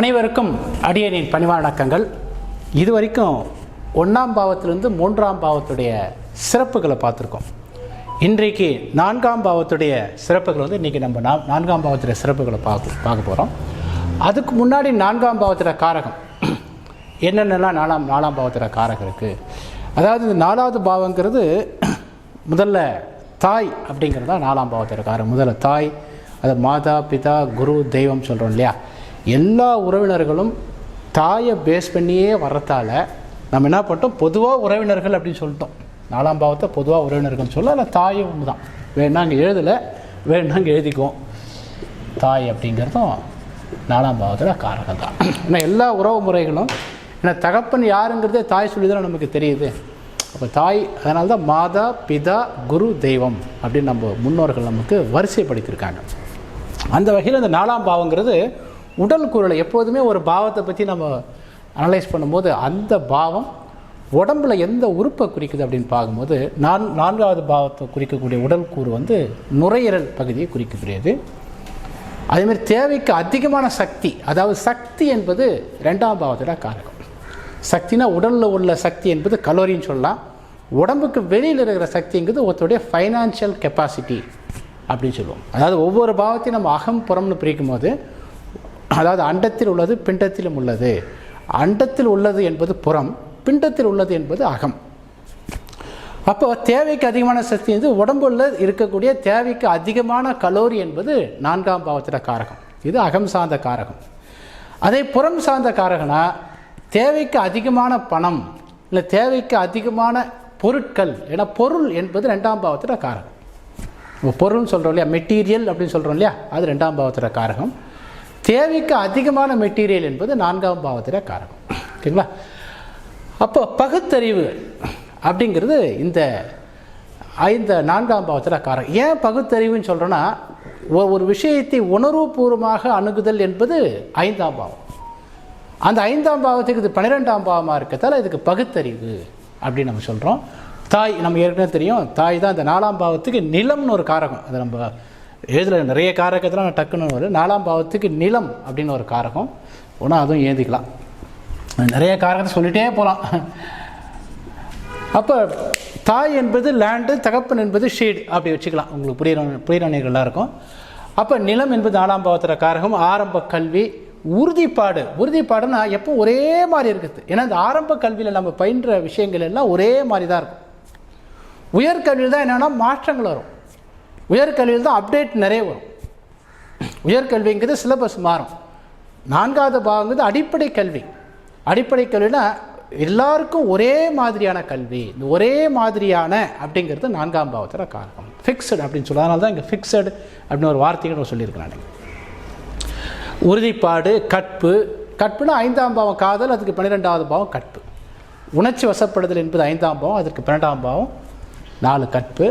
அனைவருக்கும் அடியனின் பணிவான இது இதுவரைக்கும் ஒன்றாம் பாவத்திலிருந்து மூன்றாம் பாவத்துடைய சிறப்புகளை பார்த்துருக்கோம். இன்றைக்கு நான்காம் பாவத்துடைய சிறப்புகள் வந்து இன்றைக்கி நம்ம நா நான்காம் பாவத்துடைய சிறப்புகளை பார்க்க பார்க்க போகிறோம் அதுக்கு முன்னாடி நான்காம் பாவத்துடைய காரகம். என்னென்னலாம் நாலாம் நாலாம் பாவத்துடைய காரகம் இருக்குது அதாவது இந்த நாலாவது பாவங்கிறது முதல்ல தாய் அப்படிங்கிறது தான் நாலாம் பாவத்துடைய காரகம். முதல்ல தாய் அது மாதா பிதா குரு தெய்வம் சொல்கிறோம் இல்லையா? எல்லா உறவினர்களும் தாயை பேஸ் பண்ணியே வர்றதால நம்ம என்ன பண்ணிட்டோம்? பொதுவாக உறவினர்கள் அப்படின்னு சொல்லிட்டோம். நாலாம் பாவத்தை பொதுவாக உறவினர்கள்னு சொல்ல அதில் தாயும் ஒன்று தான் வேணா அங்கே எழுதலை வேணா அங்கே எழுதிக்குவோம். தாய் அப்படிங்கிறதும் நாலாம் பாவத்தில் காரகம் தான். ஏன்னா எல்லா உறவு முறைகளும் ஏன்னா தகப்பன் யாருங்கிறதே தாய் சொல்லி தான் நமக்கு தெரியுது. அப்போ தாய் அதனால தான் மாதா பிதா குரு தெய்வம் அப்படின்னு நம்ம முன்னோர்கள் நமக்கு வரிசைப்படுத்தியிருக்காங்க. அந்த வகையில் இந்த நாலாம் பாவங்கிறது உடல் குரலை எப்போதுமே ஒரு பாவத்தை பற்றி நம்ம அனலைஸ் பண்ணும்போது அந்த பாவம் உடம்புல எந்த உறுப்பை குறிக்குது அப்படின்னு பார்க்கும்போது நான் நான்காவது பாவத்தை குறிக்கக்கூடிய உடல் கூறு வந்து நுரையீரல் பகுதியை குறிக்கக்கூடியது. அதேமாதிரி தேவைக்கு அதிகமான சக்தி அதாவது சக்தி என்பது ரெண்டாம் பாவத்தோட காரகம். சக்தினா உடலில் உள்ள சக்தி என்பது கலோரின்னு சொல்லலாம். உடம்புக்கு வெளியில் இருக்கிற சக்திங்கிறது ஒருத்தருடைய ஃபைனான்ஷியல் கெப்பாசிட்டி அப்படின்னு சொல்லுவோம். அதாவது ஒவ்வொரு பாவத்தையும் நம்ம அகம் புறம்னு பிரிக்கும் போது அதாவது அண்டத்தில் உள்ளது பிண்டத்திலும் உள்ளது. அண்டத்தில் உள்ளது என்பது புறம் பிண்டத்தில் உள்ளது என்பது அகம். அப்போ தேவைக்கு அதிகமான சக்தி வந்து உடம்புல இருக்கக்கூடிய தேவைக்கு அதிகமான கலோரி என்பது நான்காம் பாவத்தில் காரகம். இது அகம் சார்ந்த காரகம். அதே புறம் சார்ந்த காரகனா தேவைக்கு அதிகமான பணம் இல்லை தேவைக்கு அதிகமான பொருட்கள் ஏன்னா பொருள் என்பது ரெண்டாம் பாவத்தில் காரகம். பொருள்னு சொல்கிறோம் இல்லையா? மெட்டீரியல் அப்படின்னு சொல்கிறோம் இல்லையா? அது ரெண்டாம் பாவத்தில் காரகம். தேவைக்கு அதிகமான மெட்டீரியல் என்பது நான்காம் பாவத்தில் காரகம் ஓகேங்களா அப்போ பகுத்தறிவு அப்படிங்கிறது இந்த ஐந்த நான்காம் பாவத்தில் காரகம் ஏன் பகுத்தறிவுன்னு சொல்கிறோன்னா ஒரு விஷயத்தை உணர்வுபூர்வமாக அணுகுதல் என்பது ஐந்தாம் பாவம். அந்த ஐந்தாம் பாவத்துக்கு இது பன்னிரெண்டாம் பாவமாக இருக்கிறதால இதுக்கு பகுத்தறிவு அப்படின்னு நம்ம சொல்கிறோம் தாய் நம்ம ஏற்கனவே தெரியும் தாய் தான் அந்த நாலாம் பாவத்துக்கு நிலம்னு ஒரு காரகம். அது நம்ம எழுதல நிறைய காரகத்தில் டக்குன்னு வரும் நாலாம் பாவத்துக்கு நிலம் அப்படின்னு ஒரு காரகம். ஒன்றா அதுவும் ஏந்திக்கலாம். நிறைய காரகத்தை சொல்லிகிட்டே போகலாம் அப்போ தாய் என்பது லேண்டு தகப்பன் என்பது ஷீடு அப்படி வச்சுக்கலாம். உங்களுக்கு புரியிற புரியிறவர்கள் இருக்கும். அப்போ நிலம் என்பது நாலாம் பாவத்தில் காரகம். ஆரம்ப கல்வி உறுதிப்பாடு. உறுதிப்பாடுன்னா எப்போ ஒரே மாதிரி இருக்குது. ஏன்னா இந்த ஆரம்ப கல்வியில் நம்ம பயின்ற விஷயங்கள் எல்லாம் ஒரே மாதிரி தான் இருக்கும். உயர்கல்வியில் தான் என்னென்னா மாற்றங்கள் வரும். உயர்கல்வியில் தான் அப்டேட் நிறைய வரும். உயர்கல்விங்கிறது சிலபஸ் மாறும். நான்காவது பாகங்கிறது அடிப்படை கல்வி. அடிப்படை கல்வினா எல்லாருக்கும் ஒரே மாதிரியான கல்வி. இந்த ஒரே மாதிரியான அப்படிங்கிறது நான்காம் பாவத்தில் காரணம். ஃபிக்ஸடு அப்படின்னு சொல்லுவோம் அதனால தான் இங்கே ஃபிக்ஸடு அப்படின்னு ஒரு வார்த்தைகள் சொல்லியிருக்கிறேன் நான். உறுதிப்பாடு கற்பு. கற்புனா ஐந்தாம் பாவம் காதல் அதுக்கு பன்னிரெண்டாவது பாவம் கற்பு. உணர்ச்சி வசப்படுதல் என்பது ஐந்தாம் பாவம் அதற்கு பன்னெண்டாம் பாவம் நாலு கற்பு.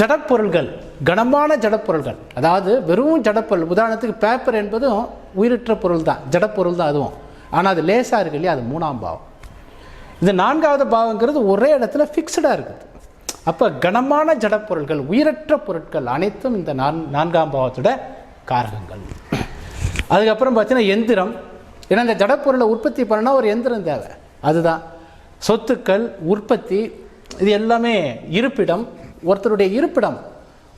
ஜடப்பொருள்கள் கனமான ஜடப்பொருள்கள். அதாவது வெறும் ஜடப்பொருள் உதாரணத்துக்கு பேப்பர் என்பதும் உயிரற்ற பொருள் தான் ஜடப்பொருள் தான் அதுவும். ஆனால் அது லேசாக இருக்கு இல்லையா அது மூணாம் பாவம். இந்த நான்காவது பாவங்கிறது ஒரே இடத்துல ஃபிக்ஸ்டாக இருக்குது. அப்போ கனமான ஜடப்பொருள்கள் உயிரற்ற பொருட்கள் அனைத்தும் இந்த நான் நான்காம் பாவத்தோட காரகங்கள். அதுக்கப்புறம் பார்த்தீங்கன்னா எந்திரம். ஏன்னா இந்த ஜடப்பொருளை உற்பத்தி பண்ணனா ஒரு எந்திரம் தேவை. அதுதான். சொத்துக்கள் உற்பத்தி இது எல்லாமே இருப்பிடம். ஒருத்தருடைய இருப்பிடம்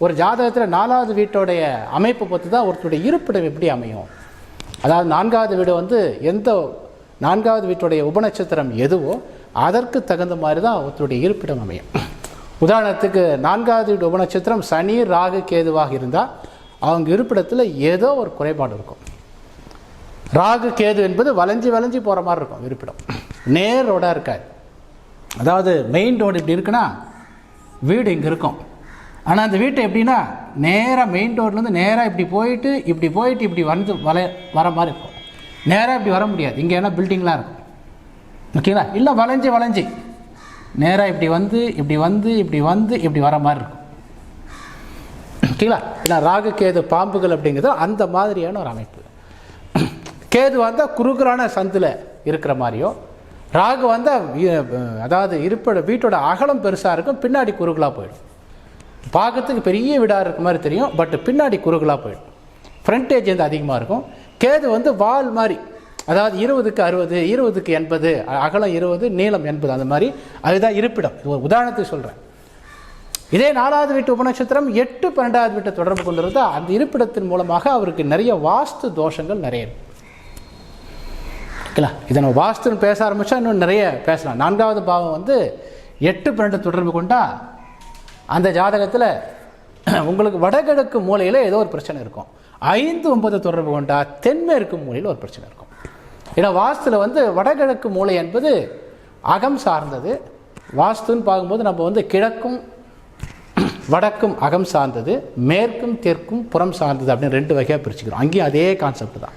ஒரு ஜாதகத்தில் நாலாவது வீட்டோடைய அமைப்பு பொறுத்து தான் ஒருத்தருடைய இருப்பிடம் எப்படி அமையும்? அதாவது நான்காவது வீடு வந்து எந்த நான்காவது வீட்டுடைய உபநட்சத்திரம் எதுவோ அதற்கு தகுந்த மாதிரி தான் ஒருத்தருடைய இருப்பிடம் அமையும். உதாரணத்துக்கு நான்காவது வீடு உபநட்சத்திரம் சனி ராகு கேதுவாக இருந்தால் அவங்க இருப்பிடத்தில் ஏதோ ஒரு குறைபாடு இருக்கும். ராகு கேது என்பது வளைஞ்சி வளைஞ்சி போகிற மாதிரி இருக்கும் இருப்பிடம். நேரோடாக இருக்காது அதாவது மெயின் ரோடு இப்படி இருக்குன்னா வீடு இங்கே இருக்கும். ஆனால் அந்த வீட்டை எப்படின்னா நேராக மெயின் ரோட்லேருந்து நேராக இப்படி போயிட்டு இப்படி போயிட்டு இப்படி வந்து வர வர மாதிரி இருக்கும். நேராக இப்படி வர முடியாது. இங்கே ஏன்னா பில்டிங்லாம் இருக்கும். ஓகேங்களா இல்லை வளைஞ்சி வளைஞ்சி. நேராக இப்படி வந்து இப்படி வந்து இப்படி வந்து இப்படி வர மாதிரி இருக்கும். ஓகேங்களா ஏன்னா ராகு கேது பாம்புகள் அப்படிங்கிறது அந்த மாதிரியான ஒரு அமைப்பு. கேது வந்தால் குறுகுறான சந்தில் இருக்கிற மாதிரியோ ராகு வந்து அதாவது இருப்போட வீட்டோட அகலம் பெருசாக இருக்கும் பின்னாடி குறுகலாக போயிடும். பார்க்கறதுக்கு பெரிய வீடாக இருக்க மாதிரி தெரியும் பட் பின்னாடி குறுகலாக போயிடும். ஃப்ரண்டேஜ் வந்து அதிகமாக இருக்கும். கேது வந்து வால் மாதிரி அதாவது இருபதுக்கு அறுபது இருபதுக்கு எண்பது அகலம் இருபது நீளம் எண்பது அந்த மாதிரி அதுதான் இருப்பிடம். இது ஒரு உதாரணத்துக்கு சொல்கிறேன் இதே நாலாவது வீட்டு உபநட்சத்திரம் எட்டு பன்னெண்டாவது வீட்டை தொடர்பு கொண்டிருந்தால் அந்த இருப்பிடத்தின் மூலமாக அவருக்கு நிறைய வாஸ்து தோஷங்கள் நிறைய இருக்கும் ஓகேங்களா இதை நம்ம வாஸ்துன்னு பேச ஆரம்பித்தா இன்னும் நிறைய பேசலாம். நான்காவது பாவம் வந்து எட்டு பன்னெண்டு தொடர்பு கொண்டா அந்த ஜாதகத்தில் உங்களுக்கு வடகிழக்கு மூலையில் ஏதோ ஒரு பிரச்சனை இருக்கும். ஐந்து ஒன்பது தொடர்பு கொண்டா தென்மேற்கு மூலையில் ஒரு பிரச்சனை இருக்கும். ஏன்னா வாஸ்துவில் வந்து வடகிழக்கு மூலை என்பது அகம் சார்ந்தது. வாஸ்துன்னு பார்க்கும்போது நம்ம வந்து கிழக்கும் வடக்கும் அகம் சார்ந்தது. மேற்கும் தெற்கும் புறம் சார்ந்தது அப்படின்னு ரெண்டு வகையாக பிரிச்சுக்கிறோம். அங்கேயும் அதே கான்செப்ட் தான்.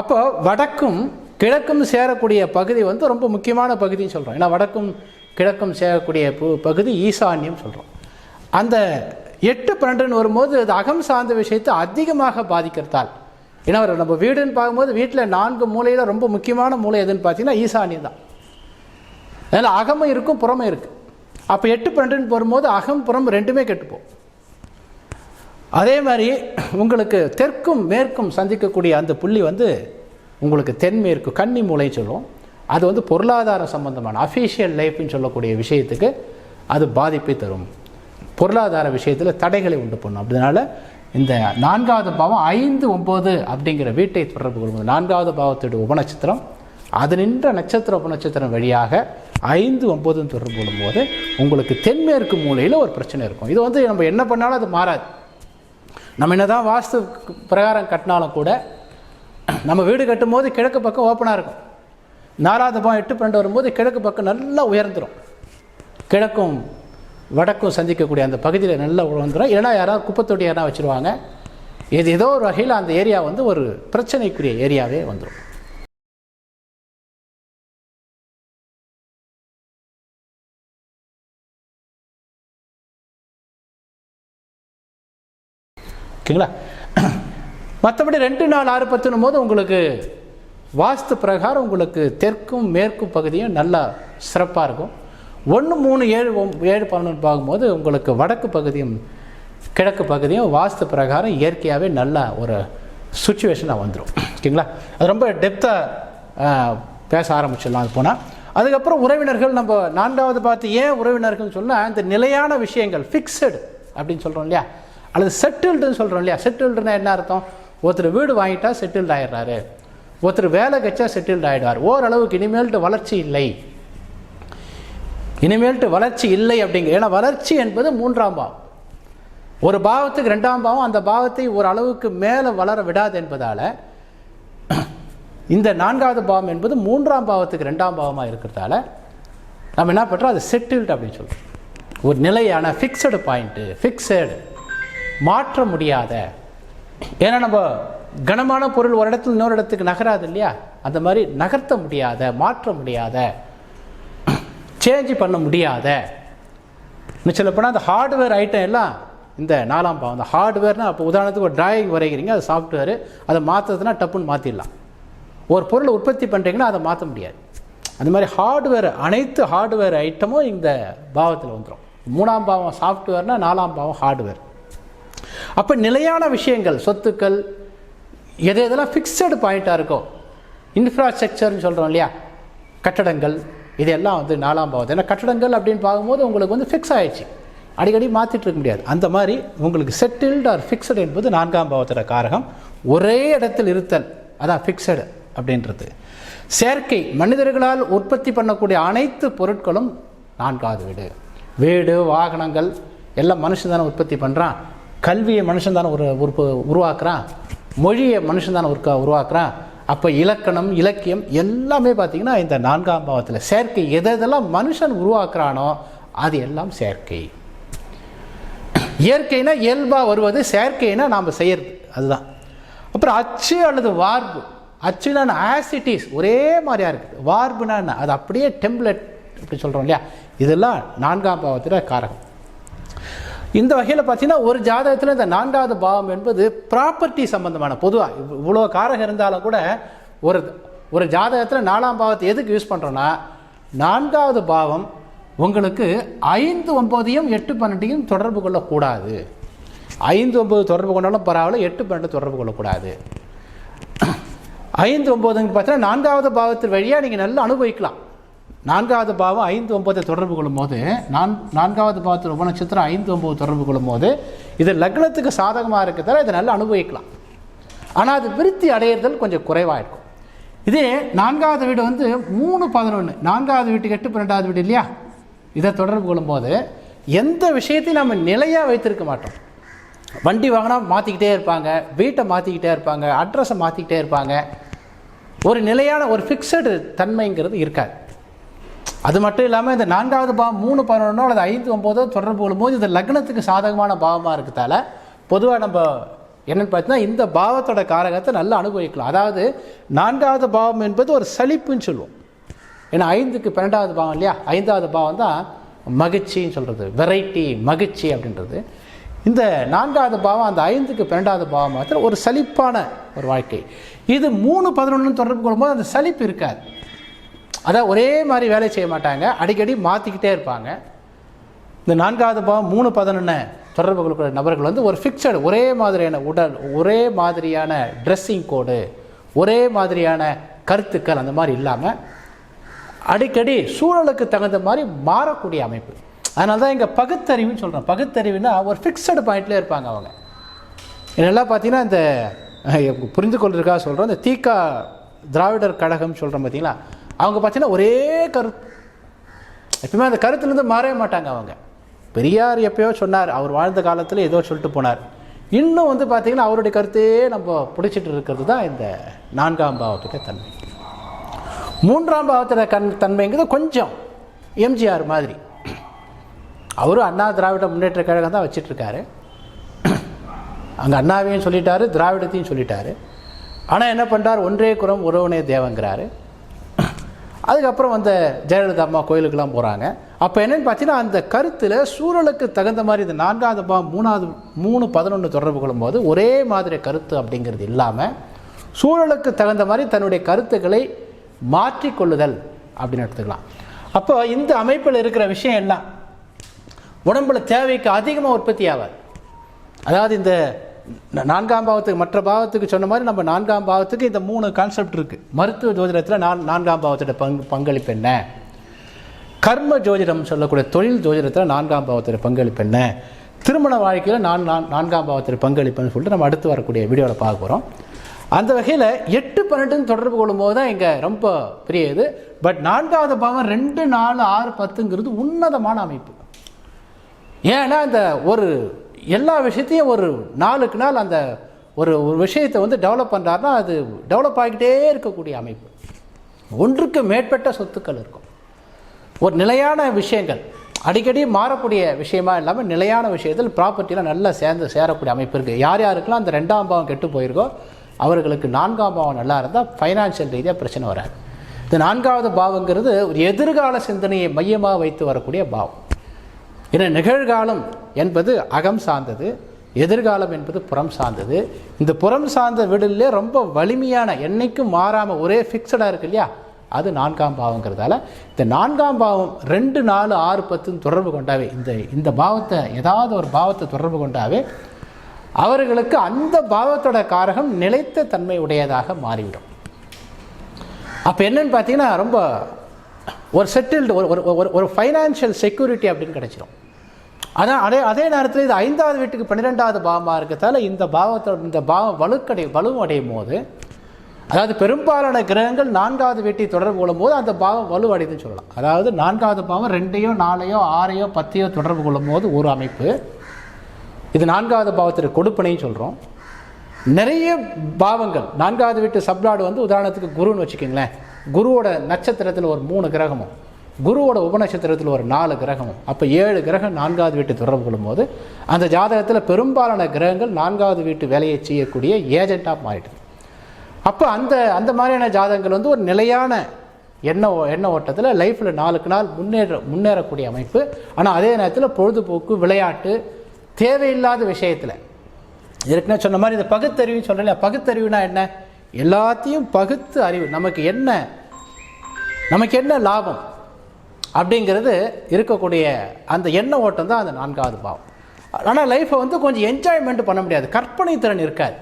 அப்போ வடக்கும் கிழக்கும் சேரக்கூடிய பகுதி வந்து ரொம்ப முக்கியமான பகுதின்னு சொல்கிறோம் ஏன்னா வடக்கும் கிழக்கும் சேரக்கூடிய பு- பகுதி ஈசான்யம் சொல்கிறோம் அந்த எட்டு பன்னெண்டுன்னு வரும்போது அது அகம் சார்ந்த விஷயத்தை அதிகமாக பாதிக்கிறதால் ஏன்னா ஒரு நம்ம வீடுன்னு பார்க்கும்போது வீட்டில் நான்கு மூலையில் ரொம்ப முக்கியமான மூலை எதுன்னு பார்த்தீங்கன்னா ஈசானியம் தான். அதனால் அகமும் இருக்கும் புறமும் இருக்குது அப்போ எட்டு பன்னெண்டுன்னு வரும்போது அகம் புறம் ரெண்டுமே கெட்டுப்போம். அதே மாதிரி உங்களுக்கு தெற்கும் மேற்கும் சந்திக்கக்கூடிய அந்த புள்ளி வந்து உங்களுக்கு தென்மேற்கு கன்னி மூலைன்னு சொல்லுவோம் அது வந்து பொருளாதார சம்பந்தமான அஃபீஷியல் லைஃப்னு சொல்லக்கூடிய விஷயத்துக்கு அது பாதிப்பை தரும். பொருளாதார விஷயத்தில் தடைகளை உண்டு பண்ணும். அதனால இந்த நான்காவது பாவம் ஐந்து ஒம்பது அப்படிங்கிற வீட்டை தொடர்பு கொள்வது. நான்காவது பாவத்துடைய உபநட்சத்திரம் அது நின்ற நட்சத்திர உபநட்சத்திரம் வழியாக ஐந்து ஒம்பதுன்னு தொடர்பு கொள்ளும்போது உங்களுக்கு தென்மேற்கு மூலையில் ஒரு பிரச்சனை இருக்கும். இது வந்து நம்ம என்ன பண்ணாலும் அது மாறாது. நம்ம என்னதான் வாஸ்து பிரகாரம் கட்டினாலும் கூட நம்ம வீடு கட்டும்போது கிழக்கு பக்கம் ஓப்பனாக இருக்கும். நாலாவது பாவம் எட்டு பன்னெண்டு வரும்போது கிழக்கு பக்கம் நல்லா உயர்ந்துடும் கிழக்கும் வடக்கும் சந்திக்கக்கூடிய அந்த பகுதியில் நல்லா உழந்துடும் ஏன்னா யாராவது குப்பத்தொட்டி யாராவது வச்சுருவாங்க. இது ஏதோ ஒரு வகையில் அந்த ஏரியா வந்து ஒரு பிரச்சனைக்குரிய ஏரியாவே வந்துடும் ஓகேங்களா? மற்றபடி ரெண்டு நாள் ஆறு பத்துனும் போது உங்களுக்கு வாஸ்து பிரகாரம் உங்களுக்கு தெற்கும் மேற்கும் பகுதியும் நல்லா சிறப்பாக இருக்கும். ஒன்று மூணு ஏழு ஏழு பன்னெண்டு பார்க்கும்போது உங்களுக்கு வடக்கு பகுதியும் கிழக்கு பகுதியும் வாஸ்து பிரகாரம் இயற்கையாகவே நல்ல ஒரு சுச்சுவேஷனாக வந்துடும் ஓகேங்களா? அது ரொம்ப டெப்த்தாக பேச ஆரம்பிச்சிடலாம் அது போனால் அதுக்கப்புறம் உறவினர்கள் நம்ம நான்காவது பார்த்து ஏன் உறவினர்கள்னு சொன்னால் இந்த நிலையான விஷயங்கள் ஃபிக்ஸடு அப்படின்னு சொல்கிறோம் இல்லையா? அல்லது செட்டில்டுன்னு சொல்கிறோம் இல்லையா? செட்டில்டுனா என்ன அர்த்தம்? ஒருத்தர் வீடு வாங்கிட்டா செட்டில்டு ஆயிடுறாரு. ஒருத்தர் வேலை கச்சா செட்டில்டு ஆகிடுவார் ஓரளவுக்கு இனிமேல்ட்டு வளர்ச்சி இல்லை. இனிமேல்ட்டு வளர்ச்சி இல்லை அப்படிங்கிற ஏன்னா வளர்ச்சி என்பது மூன்றாம் பாவம். ஒரு பாவத்துக்கு ரெண்டாம் பாவம் அந்த பாவத்தை ஒரு அளவுக்கு மேலே வளர விடாது என்பதால் இந்த நான்காவது பாவம் என்பது மூன்றாம் பாவத்துக்கு ரெண்டாம் பாவமாக இருக்கிறதால நம்ம என்ன பண்ணுறோம் அது செட்டில்டு அப்படின்னு சொல்கிறோம் ஒரு நிலையான ஃபிக்ஸடு பாயிண்ட்டு ஃபிக்ஸடு மாற்ற முடியாத ஏன்னா நம்ம கனமான பொருள் ஒரு இடத்துல இன்னொரு இடத்துக்கு நகராது இல்லையா? அந்த மாதிரி நகர்த்த முடியாத மாற்ற முடியாத சேஞ்ச் பண்ண முடியாத. இன்னும் சொல்லப்போனால் அந்த ஹார்ட்வேர் ஐட்டம் எல்லாம் இந்த நாலாம் பாவம் அந்த ஹார்ட்வேர்னால் அப்போ உதாரணத்துக்கு ஒரு டிராயிங் வரைகிறீங்க அது சாஃப்ட்வேர் அதை மாற்றுறதுனா டப்புன்னு மாற்றிடலாம் ஒரு பொருளை உற்பத்தி பண்ணுறீங்கன்னா அதை மாற்ற முடியாது. அந்த மாதிரி ஹார்ட்வேர் அனைத்து ஹார்ட்வேர் ஐட்டமும் இந்த பாவத்தில் வந்துடும் மூணாம் பாவம் சாஃப்ட்வேர்னா நாலாம் பாவம் ஹார்ட்வேர் அப்போ நிலையான விஷயங்கள் சொத்துக்கள் எது எதெல்லாம் ஃபிக்ஸடு பாயிண்ட்டாக இருக்கோ இன்ஃப்ராஸ்ட்ரக்சர்னு சொல்கிறோம் இல்லையா? கட்டடங்கள் இதெல்லாம் வந்து நாலாம் பாவம். ஏன்னா கட்டடங்கள் அப்படின்னு பார்க்கும்போது உங்களுக்கு வந்து ஃபிக்ஸ் ஆகிடுச்சு அடிக்கடி மாற்றிட்டு இருக்க முடியாது. அந்த மாதிரி உங்களுக்கு செட்டில்டு ஆர் ஃபிக்ஸடு என்பது நான்காம் பாவத்தோட காரகம். ஒரே இடத்தில் இருத்தல் அதான் ஃபிக்ஸடு அப்படின்றது. செயற்கை மனிதர்களால் உற்பத்தி பண்ணக்கூடிய அனைத்து பொருட்களும் நான்காவது வீடு. வீடு வாகனங்கள் எல்லாம் மனுஷன் தானே உற்பத்தி பண்ணுறான் கல்வியை மனுஷன் தானே ஒரு உறுப்பு உருவாக்குறான்? மொழியை மனுஷன் தானே உருக்கா உருவாக்குறான்? அப்போ இலக்கணம் இலக்கியம் எல்லாமே பார்த்திங்கன்னா இந்த நான்காம் பாவத்தில் செயற்கை எது எதெல்லாம் மனுஷன் உருவாக்குறானோ அது எல்லாம் செயற்கை இயற்கைனா இயல்பாக வருவது செயற்கைனா நாம் செய்யறது. அதுதான். அப்புறம் அச்சு அல்லது வார்பு. அச்சுனா ஆசிட்டிஸ் ஒரே மாதிரியாக இருக்குது. வார்புனா என்ன? அது அப்படியே டெம்ப்ளெட் அப்படி சொல்கிறோம் இல்லையா? இதெல்லாம் நான்காம் பாவத்தில் காரகம். இந்த வகையில் பார்த்தீங்கன்னா ஒரு ஜாதகத்தில் இந்த நான்காவது பாவம் என்பது ப்ராப்பர்ட்டி சம்பந்தமான பொதுவாக இவ்வளோ காரகம் இருந்தாலும் கூட ஒரு ஒரு ஜாதகத்தில் நாலாம் பாவத்தை எதுக்கு யூஸ் பண்ணுறோன்னா நான்காவது பாவம் உங்களுக்கு ஐந்து ஒன்பதையும் எட்டு பன்னெண்டையும் தொடர்பு கொள்ளக்கூடாது. ஐந்து ஒம்பது தொடர்பு கொண்டாலும் பரவாயில்ல எட்டு பன்னெண்டு தொடர்பு கொள்ளக்கூடாது. ஐந்து ஒம்போதுங்க பார்த்தீங்கன்னா நான்காவது பாவத்தின் வழியாக நீங்கள் நல்லா அனுபவிக்கலாம். நான்காவது பாவம் ஐந்து ஒன்பதை தொடர்பு கொள்ளும்போது நான் நான்காவது பாவத்தில் உபநட்சத்திரம் ஐந்து ஒம்பது தொடர்பு கொள்ளும்போது இது லக்னத்துக்கு சாதகமாக இருக்கிறதால இதை நல்லா அனுபவிக்கலாம். ஆனால் அது விருத்தி அடையிறதல் கொஞ்சம் குறைவாக இருக்கும் இதே நான்காவது வீடு வந்து மூணு பதினொன்று நான்காவது வீட்டுக்கு எட்டு பன்னெண்டாவது வீடு இல்லையா? இதை தொடர்பு கொள்ளும்போது எந்த விஷயத்தையும் நம்ம நிலையாக வைத்திருக்க மாட்டோம். வண்டி வாங்கினா மாற்றிக்கிட்டே இருப்பாங்க வீட்டை மாற்றிக்கிட்டே இருப்பாங்க அட்ரஸை மாற்றிக்கிட்டே இருப்பாங்க. ஒரு நிலையான ஒரு ஃபிக்ஸடு தன்மைங்கிறது இருக்காது. அது மட்டும் இல்லாமல் இந்த நான்காவது பாவம் மூணு பதினொன்றோ அல்லது ஐந்து ஒம்போதோ தொடர்பு கொள்ளும்போது இது லக்னத்துக்கு சாதகமான பாவமாக இருக்கிறதால பொதுவாக நம்ம என்னென்னு பார்த்தீங்கன்னா இந்த பாவத்தோட காரகத்தை நல்லா அனுபவிக்கலாம். அதாவது நான்காவது பாவம் என்பது ஒரு சலிப்புன்னு சொல்லுவோம். ஏன்னா ஐந்துக்கு பன்னெண்டாவது பாவம் இல்லையா? ஐந்தாவது பாவம் தான் மகிழ்ச்சின்னு சொல்கிறது வெரைட்டி மகிழ்ச்சி அப்படின்றது. இந்த நான்காவது பாவம் அந்த ஐந்துக்கு பன்னெண்டாவது பாவம் மாத்திரம் ஒரு சலிப்பான ஒரு வாழ்க்கை. இது மூணு பதினொன்று தொடர்பு கொள்ளும்போது அந்த சலிப்பு இருக்காது. அதான் ஒரே மாதிரி வேலை செய்ய மாட்டாங்க. அடிக்கடி மாற்றிக்கிட்டே இருப்பாங்க. இந்த நான்காவது பாவம் மூணு பதினொன்று தொடர்பு கொள்ளக்கூடிய நபர்கள் வந்து ஒரு ஃபிக்ஸடு ஒரே மாதிரியான உடல் ஒரே மாதிரியான ட்ரெஸ்ஸிங் கோடு ஒரே மாதிரியான கருத்துக்கள் அந்த மாதிரி இல்லாமல் அடிக்கடி சூழலுக்கு தகுந்த மாதிரி மாறக்கூடிய அமைப்பு. அதனால தான் இங்கே பகுத்தறிவுன்னு சொல்கிறோம் பகுத்தறிவுனா ஒரு ஃபிக்ஸடு பாயிண்ட்லேயே இருப்பாங்க அவங்க. இதெல்லாம் பார்த்தீங்கன்னா இந்த புரிந்து கொள்றதுக்காக சொல்கிறோம் இந்த தீக்கா திராவிடர் கழகம் சொல்கிறோம் பார்த்தீங்களா அவங்க பார்த்தீங்கன்னா ஒரே கருத்து எப்பவுமே அந்த கருத்துலேருந்து மாறவே மாட்டாங்க அவங்க. பெரியார் எப்பயோ சொன்னார் அவர் வாழ்ந்த காலத்தில் ஏதோ சொல்லிட்டு போனார். இன்னும் வந்து பார்த்தீங்கன்னா அவருடைய கருத்தையே நம்ம பிடிச்சிட்டு இருக்கிறது தான் இந்த நான்காம் பாவத்துக்கு தன்மை. மூன்றாம் பாவத்தில் கண் தன்மைங்கிறது கொஞ்சம் எம்ஜிஆர் மாதிரி. அவரும் அண்ணா திராவிட முன்னேற்ற கழகம் தான் வச்சிட்ருக்காரு அங்கே அண்ணாவையும் சொல்லிட்டாரு திராவிடத்தையும் சொல்லிட்டாரு. ஆனால் என்ன பண்ணுறார் ஒன்றே குரம் உறவுனே தேவங்கிறாரு. அதுக்கப்புறம் வந்த ஜெயலலிதா அம்மா கோயிலுக்கெல்லாம் போகிறாங்க அப்போ என்னென்னு பார்த்தீங்கன்னா அந்த கருத்தில் சூழலுக்கு தகுந்த மாதிரி இந்த நான்காவது பா மூணாவது மூணு பதினொன்று தொடர்பு கொள்ளும்போது ஒரே மாதிரி கருத்து அப்படிங்கிறது இல்லாமல் சூழலுக்கு தகுந்த மாதிரி தன்னுடைய கருத்துக்களை மாற்றிக்கொள்ளுதல் அப்படின்னு எடுத்துக்கலாம். அப்போ இந்த அமைப்பில் இருக்கிற விஷயம் எல்லாம் உடம்புல தேவைக்கு அதிகமாக உற்பத்தி ஆகாது. அதாவது இந்த நான்காம் பாவத்துக்கு மற்ற பாவத்துக்கு சொன்ன மாதிரி நம்ம நான்காம் பாவத்துக்கு இந்த மூணு கான்செப்ட் இருக்குது மருத்துவ ஜோதிடத்தில் நான் நான்காம் பாவத்தோட பங்கு பங்களிப்பு என்ன? கர்ம ஜோதிடம் சொல்லக்கூடிய தொழில் ஜோதிடத்தில் நான்காம் பாவத்தோட பங்களிப்பு என்ன? திருமண வாழ்க்கையில் நான் நான் நான்காம் பாவத்தோட பங்களிப்புன்னு சொல்லிட்டு நம்ம அடுத்து வரக்கூடிய வீடியோவில் பார்க்க போகிறோம் அந்த வகையில் எட்டு பன்னெண்டுன்னு தொடர்பு கொள்ளும்போது தான் இங்கே ரொம்ப பெரிய இது பட் நான்காவது பாவம் ரெண்டு நாலு ஆறு பத்துங்கிறது உன்னதமான அமைப்பு. ஏன்னா இந்த ஒரு எல்லா விஷயத்தையும் ஒரு நாளுக்கு நாள் அந்த ஒரு ஒரு விஷயத்தை வந்து டெவலப் பண்ணுறாருன்னா அது டெவலப் ஆகிக்கிட்டே இருக்கக்கூடிய அமைப்பு. ஒன்றுக்கு மேற்பட்ட சொத்துக்கள் இருக்கும். ஒரு நிலையான விஷயங்கள் அடிக்கடி மாறக்கூடிய விஷயமா இல்லாமல் நிலையான விஷயத்தில் ப்ராப்பர்ட்டிலாம் நல்லா சேர்ந்து சேரக்கூடிய அமைப்பு இருக்குது யார் யாருக்கெல்லாம் அந்த ரெண்டாம் பாவம் கெட்டு போயிருக்கோ அவர்களுக்கு நான்காம் பாவம் நல்லா இருந்தால் ஃபைனான்சியல் ரீதியாக பிரச்சனை வராது. இந்த நான்காவது பாவங்கிறது ஒரு எதிர்கால சிந்தனையை மையமாக வைத்து வரக்கூடிய பாவம். ஏன்னா நிகழ்காலம் என்பது அகம் சார்ந்தது எதிர்காலம் என்பது புறம் சார்ந்தது. இந்த புறம் சார்ந்த வீடுலே ரொம்ப வலிமையான என்னைக்கும் மாறாமல் ஒரே ஃபிக்ஸடாக இருக்கு இல்லையா? அது நான்காம் பாவங்கிறதால இந்த நான்காம் பாவம் ரெண்டு நாலு ஆறு பத்துன்னு தொடர்பு கொண்டாவே இந்த இந்த பாவத்தை ஏதாவது ஒரு பாவத்தை தொடர்பு கொண்டாவே அவர்களுக்கு அந்த பாவத்தோட காரகம் நிலைத்த தன்மை உடையதாக மாறிவிடும். அப்போ என்னன்னு பார்த்தீங்கன்னா ரொம்ப ஒரு செட்டில்டு ஒரு ஒரு ஒரு ஒரு ஃபைனான்ஷியல் செக்யூரிட்டி அப்படின்னு கிடைச்சிடும் ஆனால் அதே அதே நேரத்தில் இது ஐந்தாவது வீட்டுக்கு பன்னிரெண்டாவது பாவமாக இருக்கிறதால இந்த பாவத்தோட இந்த பாவம் வலுக்கடை வலுவடையும் போது அதாவது பெரும்பாலான கிரகங்கள் நான்காவது வீட்டை தொடர்பு கொள்ளும்போது அந்த பாவம் வலுவடைதுன்னு சொல்லலாம். அதாவது நான்காவது பாவம் ரெண்டையோ நாலையோ ஆறையோ பத்தையோ தொடர்பு கொள்ளும்போது ஒரு அமைப்பு. இது நான்காவது பாவத்திற்கு கொடுப்பனையும் சொல்கிறோம் நிறைய பாவங்கள் நான்காவது வீட்டு சப்ளாடு வந்து உதாரணத்துக்கு குருன்னு வச்சுக்கோங்களேன். குருவோட நட்சத்திரத்தில் ஒரு மூணு கிரகமும் குருவோட உபநட்சத்திரத்தில் ஒரு நாலு கிரகமும். அப்போ ஏழு கிரகம் நான்காவது வீட்டு தொடர்பு கொள்ளும்போது அந்த ஜாதகத்தில் பெரும்பாலான கிரகங்கள் நான்காவது வீட்டு வேலையை செய்யக்கூடிய ஏஜெண்ட்டாக மாறிடுது. அப்போ அந்த அந்த மாதிரியான ஜாதகங்கள் வந்து ஒரு நிலையான எண்ண ஓ- எண்ண ஓட்டத்தில் லைஃப்பில் நாளுக்கு நாள் முன்னேற முன்னேறக்கூடிய அமைப்பு. ஆனால் அதே நேரத்தில் பொழுதுபோக்கு விளையாட்டு தேவையில்லாத விஷயத்தில். ஏற்கனவே சொன்ன மாதிரி இந்த பகுத்தறிவு இல்லையா பகுத்தறிவுனா என்ன? எல்லாத்தையும் பகுத்து அறிவு. நமக்கு என்ன நமக்கு என்ன லாபம்? அப்படிங்கிறது இருக்கக்கூடிய அந்த எண்ண ஓட்டம் தான் அந்த நான்காவது பாவம். ஆனால் லைஃப்பை வந்து கொஞ்சம் என்ஜாய்மெண்ட் பண்ண முடியாது. கற்பனை திறன் இருக்காது.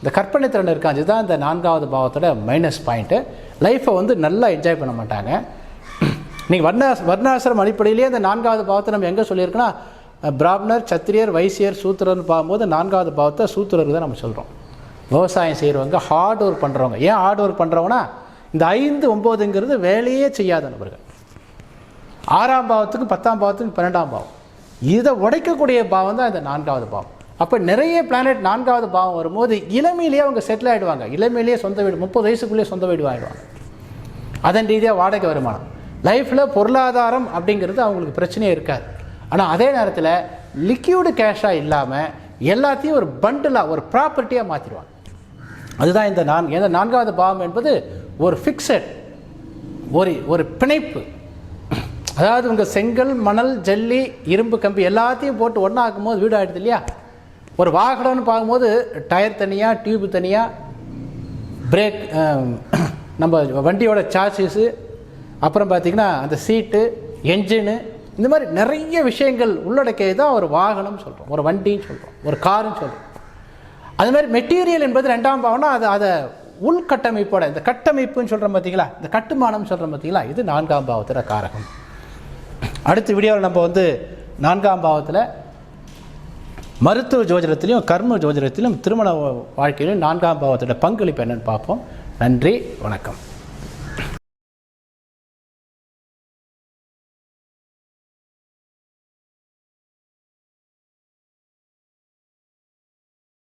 இந்த கற்பனை திறன் இருக்காது. இதுதான் இந்த நான்காவது பாவத்தோட மைனஸ் பாயிண்ட்டு லைஃப்பை வந்து நல்லா என்ஜாய் பண்ண மாட்டாங்க. நீங்கள் வர்ணாஸ் வர்ணாசிரம் அடிப்படையிலேயே அந்த நான்காவது பாவத்தை நம்ம எங்கே சொல்லியிருக்கோன்னா பிராமணர் சத்திரியர் வைசியர் சூத்திரர்னு பார்க்கும்போது நான்காவது பாவத்தை சூத்திரருக்கு தான் நம்ம சொல்கிறோம் விவசாயம் செய்கிறவங்க ஹார்ட் ஒர்க் பண்ணுறவங்க ஏன் ஹார்ட் ஒர்க் பண்ணுறவங்கன்னா இந்த ஐந்து ஒம்போதுங்கிறது வேலையே செய்யாத நபர்கள். ஆறாம் பாவத்துக்கும் பத்தாம் பாவத்துக்கும் பன்னெண்டாம் பாவம். இதை உடைக்கக்கூடிய பாவம் தான் இந்த நான்காவது பாவம். அப்போ நிறைய பிளானட் நான்காவது பாவம் வரும்போது இளமையிலேயே அவங்க செட்டில் ஆகிடுவாங்க இளமையிலேயே சொந்த வீடு முப்பது வயசுக்குள்ளேயே சொந்த வீடு வாங்கிடுவாங்க. அதன் ரீதியாக வாடகை வருமானம். லைஃப்பில் பொருளாதாரம் அப்படிங்கிறது அவங்களுக்கு பிரச்சனையே இருக்காது. ஆனால் அதே நேரத்தில் லிக்யூடு கேஷாக இல்லாமல் எல்லாத்தையும் ஒரு பண்டிலாக ஒரு ப்ராப்பர்ட்டியாக மாற்றிடுவாங்க அதுதான் இந்த நான் இந்த நான்காவது பாவம் என்பது ஒரு ஃபிக்ஸட் ஒரு ஒரு பிணைப்பு. அதாவது உங்கள் செங்கல் மணல் ஜல்லி இரும்பு கம்பி எல்லாத்தையும் போட்டு ஒன்றா ஆக்கும்போது வீடு ஆகிடுது இல்லையா? ஒரு வாகனம்னு பார்க்கும்போது டயர் தனியாக டியூப் தனியாக பிரேக் நம்ம வண்டியோட சார்ஜஸு அப்புறம் பார்த்திங்கன்னா அந்த சீட்டு என்ஜினு இந்த மாதிரி நிறைய விஷயங்கள் உள்ளடக்கியது தான் ஒரு வாகனம் சொல்கிறோம் ஒரு வண்டின்னு சொல்கிறோம் ஒரு காருன்னு சொல்கிறோம் அது மாதிரி மெட்டீரியல் என்பது ரெண்டாம் பாவம்னா அது அதை உள்கட்டமைப்போட இந்த கட்டமைப்புன்னு சொல்கிறோம் பார்த்தீங்களா இந்த கட்டுமானம் சொல்கிறோம் பார்த்தீங்களா இது நான்காம் பாவத்தோட காரகம். அடுத்த வீடியோவில் நம்ம வந்து நான்காம் பாவத்தில் மருத்துவ ஜோதிடத்திலையும் கர்ம ஜோதிடத்திலும் திருமண வாழ்க்கையிலும் நான்காம் பாவத்தோட பங்களிப்பு என்னன்னு பார்ப்போம். நன்றி வணக்கம்.